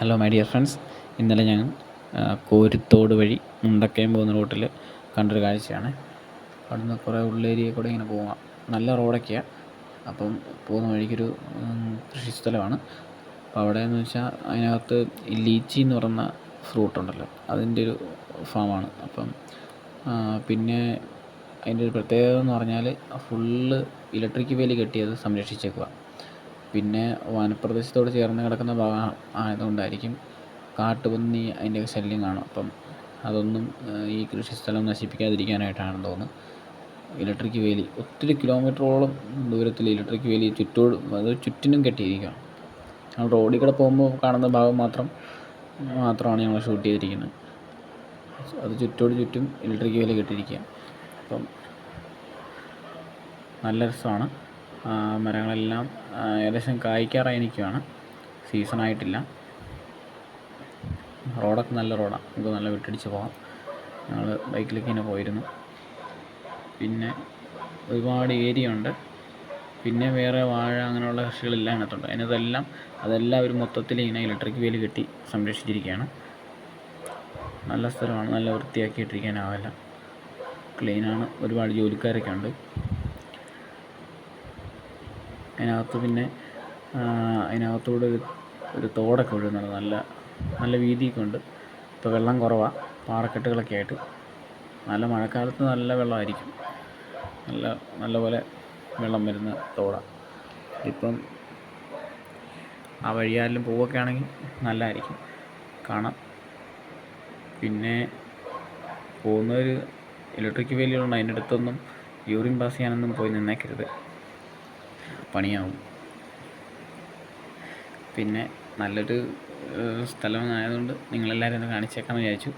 Hello my dear friends ഇന്നലെ ഞാൻ കോരുത്തോട് വഴി മുണ്ടക്കയം പോകുന്ന റൂട്ടിൽ കണ്ടൊരു കാഴ്ചയാണ്. അവിടുന്ന് കുറേ ഉള്ളേരിയ കൂടെ ഇങ്ങനെ പോവാം. നല്ല റോഡൊക്കെയാണ് അപ്പം പോകുന്ന വഴിക്കൊരു കൃഷിസ്ഥലമാണ് അപ്പോൾ അവിടെ എന്ന് വെച്ചാൽ അതിനകത്ത് ലീച്ചി എന്ന് പറയുന്ന ഫ്രൂട്ട് ഉണ്ടല്ലോ. അതിന്റെ ഒരു ഫാമാണ് അപ്പം പിന്നെ അതിന്റെ ഒരു പ്രത്യേകത എന്ന് പറഞ്ഞാൽ ഫുള്ള് ഇലക്ട്രിക് വേലി കെട്ടിയത് സംരക്ഷിച്ചേക്കുക പിന്നെ വനപ്രദേശത്തോട് ചേർന്ന് കിടക്കുന്ന ഭാഗം ആയതുകൊണ്ടായിരിക്കും കാട്ടുപന്നി അതിന്റെ ശല്യം കാണും അപ്പം അതൊന്നും ഈ കൃഷിസ്ഥലം നശിപ്പിക്കാതിരിക്കാനായിട്ടാണെന്ന് തോന്നുന്നു. ഇലക്ട്രിക് വേലി ഒത്തിരി കിലോമീറ്ററോളം ദൂരത്തിൽ ഇലക്ട്രിക് വേലി ചുറ്റോട് അത് ചുറ്റിനും കെട്ടിയിരിക്കുകയാണ് ഞങ്ങൾ റോഡിൽ കൂടെ പോകുമ്പോൾ കാണുന്ന ഭാഗം മാത്രം മാത്രമാണ് ഞങ്ങൾ ഷൂട്ട് ചെയ്തിരിക്കുന്നത്. അത് ചുറ്റോട് ചുറ്റും ഇലക്ട്രിക് വേലി കെട്ടിയിരിക്കുക. അപ്പം നല്ല രസമാണ്. മരങ്ങളെല്ലാം ഏകദേശം കായ്ക്കാറായി നിൽക്കുകയാണ് സീസൺ ആയിട്ടില്ല. റോഡൊക്കെ നല്ല റോഡാണ് നമുക്ക് നല്ല വിട്ടടിച്ച് പോകാം. ഞങ്ങൾ ബൈക്കിലേക്ക് ഇങ്ങനെ പോയിരുന്നു. പിന്നെ ഒരുപാട് ഏരിയ ഉണ്ട്. പിന്നെ വേറെ വാഴ അങ്ങനെയുള്ള കൃഷികളെല്ലാം അതിനകത്തുണ്ട്. അതിനകത്തെല്ലാം അതെല്ലാം ഒരു മൊത്തത്തിൽ ഇങ്ങനെ ഇലക്ട്രിക് വേൽ കെട്ടി സംരക്ഷിച്ചിരിക്കുകയാണ്. നല്ല സ്ഥലമാണ്. നല്ല വൃത്തിയാക്കി ഇട്ടിരിക്കാനാവില്ല ക്ലീനാണ് ഒരുപാട് ജോലിക്കാരൊക്കെ ഉണ്ട്. അതിനകത്ത് പിന്നെ അതിനകത്തൂടെ ഒരു ഒരു തോടൊക്കെ ഒഴുകുന്നുണ്ട്. നല്ല നല്ല വീതിയൊക്കെ ഉണ്ട്. ഇപ്പോൾ വെള്ളം കുറവാണ് പാറക്കെട്ടുകളൊക്കെ ആയിട്ട്. നല്ല മഴക്കാലത്ത് നല്ല വെള്ളമായിരിക്കും. നല്ല നല്ലപോലെ വെള്ളം വരുന്ന തോടാണ് ഇപ്പം ആ വഴിയാലും പൂവൊക്കെ ആണെങ്കിൽ നല്ലതായിരിക്കും. കാണാം. പിന്നെ പോകുന്നൊരു ഇലക്ട്രിക് വേലികളുണ്ട്. അതിന്റെ അടുത്തൊന്നും യൂറിൻ പാസ് ചെയ്യാനൊന്നും പോയി നിന്നേക്കരുത്. പണിയാവും. പിന്നെ നല്ലൊരു സ്ഥലമായതുകൊണ്ട് നിങ്ങളെല്ലാവരും ഒന്ന് കാണിച്ചേക്കാമെന്ന് വിചാരിച്ചു.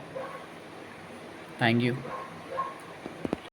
Thank you.